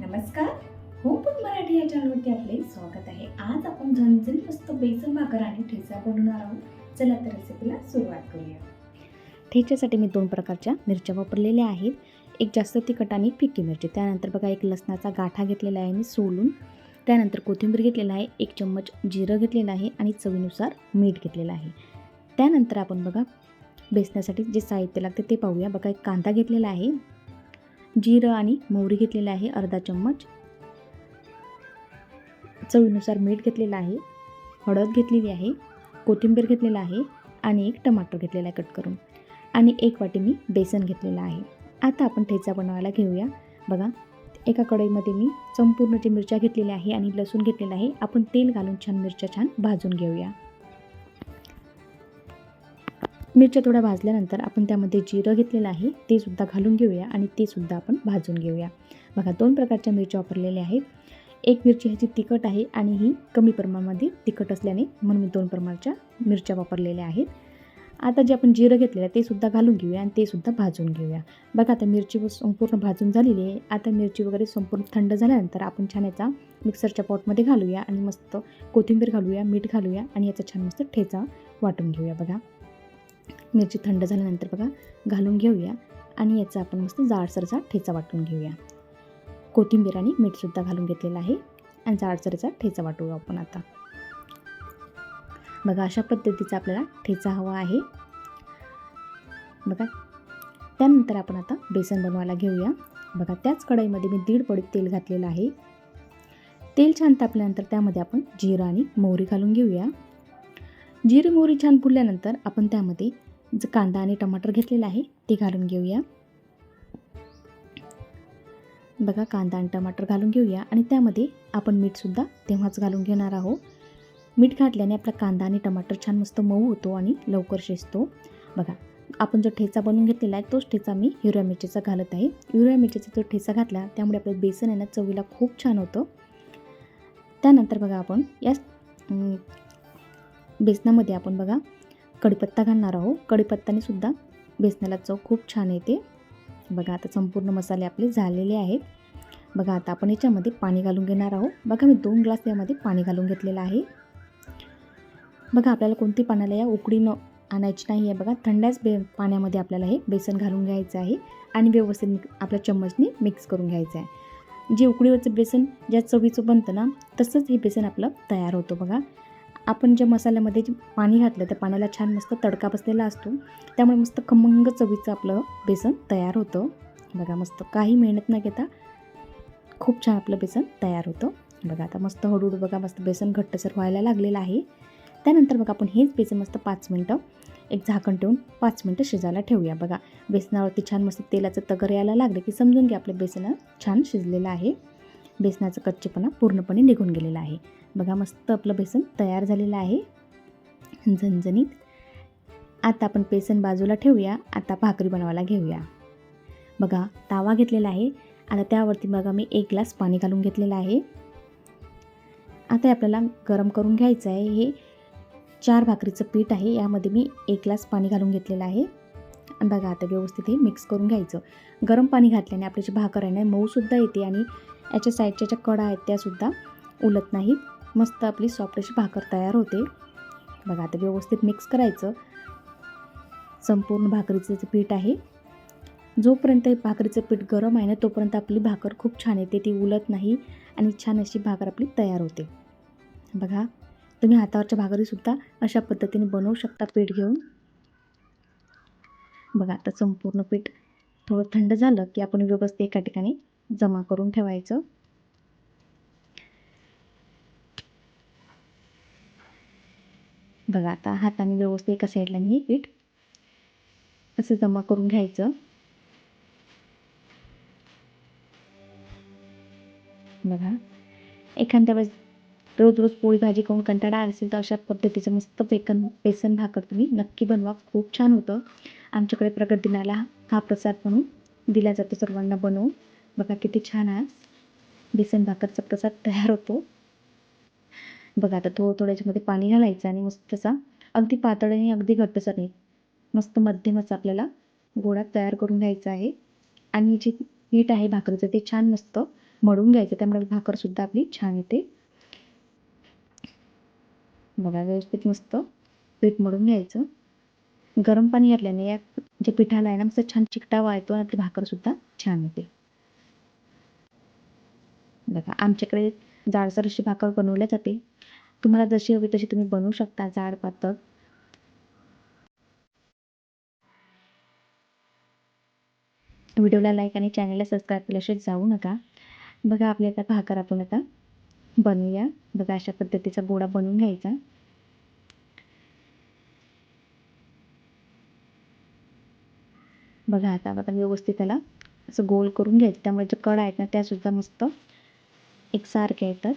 नमस्कार. हो पण मराठी या चॅनलवरती आपले स्वागत आहे. आज आपण झणझण मस्त बेसन भाकर आणि ठेचा बनवणार आहोत. चला तर रेसिपीला सुरुवात करूया. ठेच्यासाठी मी दोन प्रकारच्या मिरच्या वापरलेल्या आहेत. एक जास्त तिखट आणि फिकी मिरची. त्यानंतर बघा एक लसणाचा गाठा घेतलेला आहे मी सोलून. त्यानंतर कोथिंबीर घेतलेला आहे एक चम्मच जिरं घेतलेलं आहे आणि चवीनुसार मीठ घेतलेलं आहे. त्यानंतर आपण बघा बेसण्यासाठी जे साहित्य लागते ते पाहूया. बघा एक कांदा घेतलेला आहे. जिरं आणि मोहरी घेतलेलं आहे अर्धा चम्मच. चवीनुसार मीठ घेतलेलं आहे हळद घेतलेली आहे कोथिंबीर घेतलेला आहे आणि एक टमाटर घेतलेला आहे कट करून. आणि एक वाटी मी बेसन घेतलेलं आहे. आता आपण ठेचा बनवायला घेऊया. बघा एका कढईमध्ये मी संपूर्ण जे मिरच्या घेतलेल्या आहे आणि लसूण घेतलेलं आहे आपण तेल घालून छान मिरच्या छान भाजून घेऊया. मिरच्या थोड्या भाजल्यानंतर आपण त्यामध्ये जिरं घेतलेलं आहे ते सुद्धा घालून घेऊया आणि ते सुद्धा आपण भाजून घेऊया. बघा दोन प्रकारच्या मिरच्या वापरलेल्या आहेत. एक मिरची ह्याची तिखट आहे आणि ही कमी प्रमाणामध्ये तिखट असल्याने म्हणून मी दोन प्रमाणाच्या मिरच्या वापरलेल्या आहेत. आता जे आपण जिरं घेतलेलं आहे ते सुद्धा घालून घेऊया आणि ते सुद्धा भाजून घेऊया. बघा आता मिरची व संपूर्ण भाजून झालेली आहे. आता मिरची वगैरे संपूर्ण थंड झाल्यानंतर आपण छान याचा मिक्सरच्या पॉटमध्ये घालूया आणि मस्त कोथिंबीर घालूया मीठ घालूया आणि याचा छान मस्त ठेचा वाटून घेऊया बघा. मिरची थंड झाल्यानंतर बघा घालून घेऊया आणि याचा आपण मस्त जाडसरचा ठेचा वाटून घेऊया. कोथिंबीर आणि मीठसुद्धा घालून घेतलेलं आहे आणि जाडसरचा ठेचा वाटूया आपण आता. बघा अशा पद्धतीचा आपल्याला ठेचा हवा आहे. बघा त्यानंतर आपण आता बेसन बनवायला घेऊया. बघा त्याच कढईमध्ये मी दीड पडीत तेल घातलेलं आहे. तेल छान तापल्यानंतर त्यामध्ये आपण जिरा आणि मोहरी घालून घेऊया. जिरे मोहरी छान फुलल्यानंतर आपण त्यामध्ये जे कांदा आणि टमाटर घेतलेला आहे ते घालून घेऊया. बघा कांदा आणि टमाटर घालून घेऊया आणि त्यामध्ये आपण मीठसुद्धा तेव्हाच घालून घेणार आहोत. मीठ घातल्याने आपला कांदा आणि टमाटर छान मस्त मऊ होतो आणि लवकर शिजतो. बघा आपण जो ठेचा बनवून घेतलेला आहे तोच ठेचा मी हिरव्या मिरचीचा घालत आहे. हिरव्या मिरचीचा जो ठेचा घातला त्यामुळे आपलं बेसन आहे ना चवीला खूप छान होतं. त्यानंतर बघा आपण या बेसनामध्ये आपण बघा कढीपत्ता घालणार आहोत. कढीपत्त्याने सुद्धा बेसनाला चव खूप छान येते. बघा आता संपूर्ण मसाले आपले झालेले आहेत. बघा आता आपण याच्यामध्ये पाणी घालून घेणार आहोत. बघा मी दोन ग्लास यामध्ये पाणी घालून घेतलेलं आहे. बघा आपल्याला कोणती पाण्याला या उकडीनं आणायची नाही आहे. बघा थंड्याच बे पाण्यामध्ये आपल्याला हे बेसन घालून घ्यायचं आहे आणि व्यवस्थित मिक आपल्या चम्मचने मिक्स करून घ्यायचं आहे. जे उकडीवरचं बेसन ज्या चवीचं बनतं ना तसंच हे बेसन आपलं तयार होतं बघा. आपण ज्या मसाल्यामध्ये जे पाणी घातलं त्या पाण्याला छान मस्त तडका बसलेला असतो. त्यामुळे मस्त खमंग चवीचं आपलं बेसन तयार होतं. बघा मस्त काही मेहनत न घेता खूप छान आपलं बेसन तयार होतं. बघा आता मस्त हळूहळू बघा मस्त बेसन घट्टसर व्हायला लागलेलं आहे. त्यानंतर बघा आपण हेच बेसन मस्त पाच मिनटं एक झाकण ठेवून पाच मिनटं शिजायला ठेवूया. बघा बेसनावरती छान मस्त तेलाचं तगर यायला लागलं की समजून घ्या आपलं बेसन छान शिजलेलं आहे. बेसनाचं कच्चेपणा पूर्णपणे निघून गेलेला आहे. बघा मस्त आपलं बेसन तयार झालेलं आहे. झणझणीत. आता आपण बेसन बाजूला ठेवूया. आता भाकरी बनवायला घेऊया. बघा तावा घेतलेला आहे. आता त्यावरती बघा मी एक ग्लास पाणी घालून घेतलेलं आहे. आता आपल्याला गरम करून घ्यायचं आहे. हे चार भाकरीचं पीठ आहे. यामध्ये मी एक ग्लास पाणी घालून घेतलेलं आहे. बघा आता व्यवस्थित हे मिक्स करून घ्यायचं. गरम पाणी घातल्याने आपली जी भाकर आहे ना मऊसुद्धा येते आणि याच्या साईडच्या ज्या कडा आहेत त्यासुद्धा उलत नाहीत. मस्त आपली सॉफ्ट अशी भाकर तयार होते. बघा आता व्यवस्थित मिक्स करायचं. संपूर्ण भाकरीचं जे पीठ आहे जोपर्यंत हे भाकरीचं पीठ गरम आहे ना तोपर्यंत आपली भाकर खूप छान येते. ती उलत नाही आणि छान अशी भाकर आपली तयार होते. बघा तुम्ही हातावरच्या भाकरीसुद्धा अशा पद्धतीने बनवू शकता पीठ घेऊन. बघा आता संपूर्ण पीठ थोडं थंड झालं की आपण व्यवस्थित एका ठिकाणी जमा करून ठेवायचं. बघा आता हाताने व्यवस्थित एका साईडला हे पीठ असं जमा करून घ्यायचं. बघा एखाद्या वेळेस रोज रोज पोळी भाजी करून कंटाळा असेल तर अशा पद्धतीचं मस्त बेकन बेसन भाकर तुम्ही नक्की बनवा. खूप छान होतं. आमच्याकडे प्रगत दिनाला हा प्रसाद म्हणून दिला जातो सर्वांना बनवून. बघा किती छान आज बेसन भाकरचा प्रसाद तयार होतो. बघा आता थोडं थोडं याच्यामध्ये पाणी घालायचं आणि मस्त तसा अगदी पातळ आणि अगदी घट्टसर नाही. मस्त मध्यमच आपल्याला गोळा तयार करून घ्यायचा आहे. आणि जे पीठ आहे भाकरीचं ते छान मस्त मळून घ्यायचं त्यामुळे भाकरसुद्धा आपली छान येते. बघा व्यवस्थित मस्त पीठ मळून घ्यायचं. गरम पाणी घातल्याने या जे पिठाला आहे ना मस्त छान चिकटावा येतो आणि आपली भाकरसुद्धा छान येते बघा आमच्याकडे जाडसर अशी भाकर बनवल्या जाते. तुम्हाला जशी हवी तशी तुम्ही बनवू शकता जाड पातळ. व्हिडिओला लाईक आणि चॅनलला सबस्क्राईब केल्याशिवाय जाऊ नका. बघा आपल्या आता भाकर आपण आता बनवूया. बघा अशा पद्धतीचा गोळा बनवून घ्यायचा. बघा आता आता व्यवस्थित त्याला असं गोल करून घ्यायचं. त्यामुळे ज्या कडा आहेत ना त्यासुद्धा मस्त एकसारख्या येतात.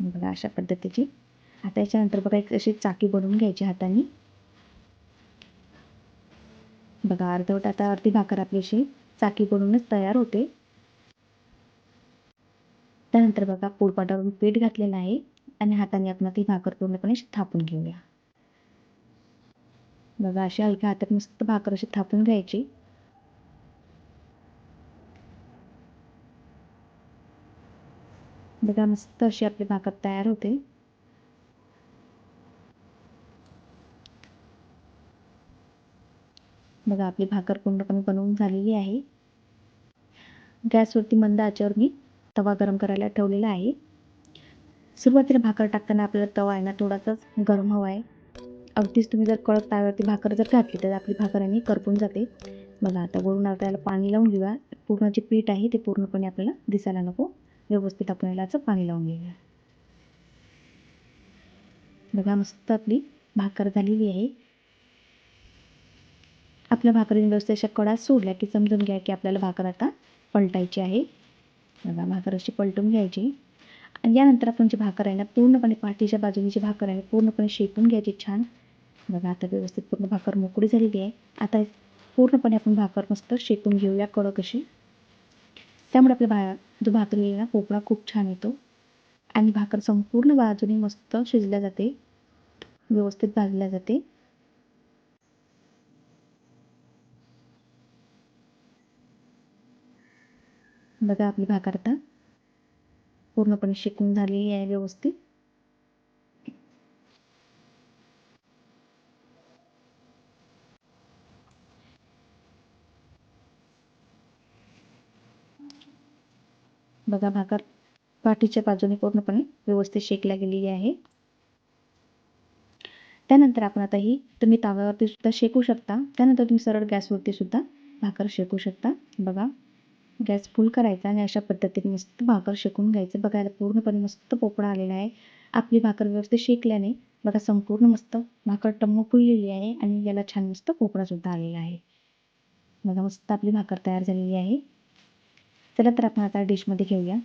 बघा अशा पद्धतीची. आता याच्यानंतर बघा एक अशी चाकी बनवून घ्यायची हाताने. बघा अर्धवट आता अर्धी भाकर आपली अशी चाकी बनवूनच तयार होते. त्यानंतर बघा पोळपाटावरून पीठ घातलेलं आहे. आणि हाताने आपण ती भाकर पूर्णपणे थापून घेऊया. बघा अशी हलक्या हातात मस्त भाकर अशी थापून घ्यायची. बघा मस्त अशी आपली भाकर तयार होते. बघा आपली भाकर पूर्णपणे बनवून झालेली आहे. गॅसवरती मंद आचेवर मी तवा गरम करायला ठेवलेला आहे. सुरुवातीला भाकर टाकताना आपल्याला तवा आहे ना थोडासाच गरम हवा आहे. अगदीच तुम्ही जर कडक तव्यावरती भाकर जर घातली तर आपली भाकर करपून जाते. बघा आता वरून आपल्याला पाणी लावून घेऊया. पूर्ण जे पीठ आहे ते पूर्णपणे आपल्याला दिसायला नको. व्यवस्थित आपण याला पाणी लावून घेऊया. बघा मस्त आपली भाकर झालेली आहे. आपल्या भाकरीने व्यवस्थित अशा कडा सोडल्या की समजून घ्या की आपल्याला भाकर आता पलटायची आहे. बघा भाकर अशी पलटून घ्यायची. आणि यानंतर आपण जी भाकर आहे ना पूर्णपणे पाठीच्या बाजूने जी भाकर आहे पूर्णपणे शेकून घ्यायची छान. बघा आता व्यवस्थित पूर्ण भाकर मोकळी झालेली आहे. आता पूर्णपणे आपण भाकर मस्त शेकून घेऊया कडक अशी. त्यामुळे आपल्या भा जो भाकरी आहे ना पोपळा खूप छान येतो. आणि भाकर संपूर्ण बाजूने मस्त शिजल्या जाते. व्यवस्थित भाजल्या जाते. बघा आपली भाकर आता पूर्णपणे शिकून झालेली आहे व्यवस्थित. बघा भाकर पाठीच्या बाजूने पूर्णपणे व्यवस्थित शेकल्या गेलेली आहे. त्यानंतर आपण आता ही तुम्ही ताव्यावरती सुद्धा शेकू शकता. त्यानंतर तुम्ही सरळ गॅसवरती सुद्धा भाकर शेकू शकता. बघा. गॅस फुल करायचा आणि अशा पद्धतीने मस्त भाकर शेकून घ्यायचं. बघायला पूर्णपणे मस्त पोपडा आलेला आहे. आपली भाकर व्यवस्थित शेकल्याने बघा संपूर्ण मस्त भाकर टम्म फुललेली आहे आणि याला छान मस्त पोपडासुद्धा आलेला आहे. बघा मस्त आपली भाकर तयार झालेली आहे. चला तर आपण आता डिशमध्ये घेऊया.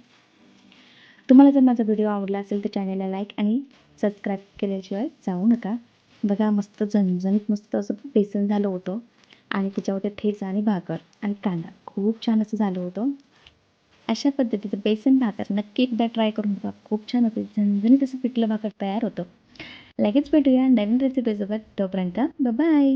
तुम्हाला जर माझा व्हिडिओ आवडला असेल तर चॅनलला लाईक आणि सबस्क्राईब केल्याशिवाय जाऊ नका. बघा मस्त झणझणीत मस्त असं बेसन झालं होतं आणि त्याच्यावरती ठेचा आणि भाकर आणि कांदा. खूप छान असं झालं होतं. अशा पद्धतीचं बेसन भाकर नक्की एकदा ट्राय करून बघा. खूप छान होतं. झणझणीत असं पिठलं भाकर तयार होतं. लगेच भेटूया नवीन रेसिपीसोबत तोपर्यंत बाय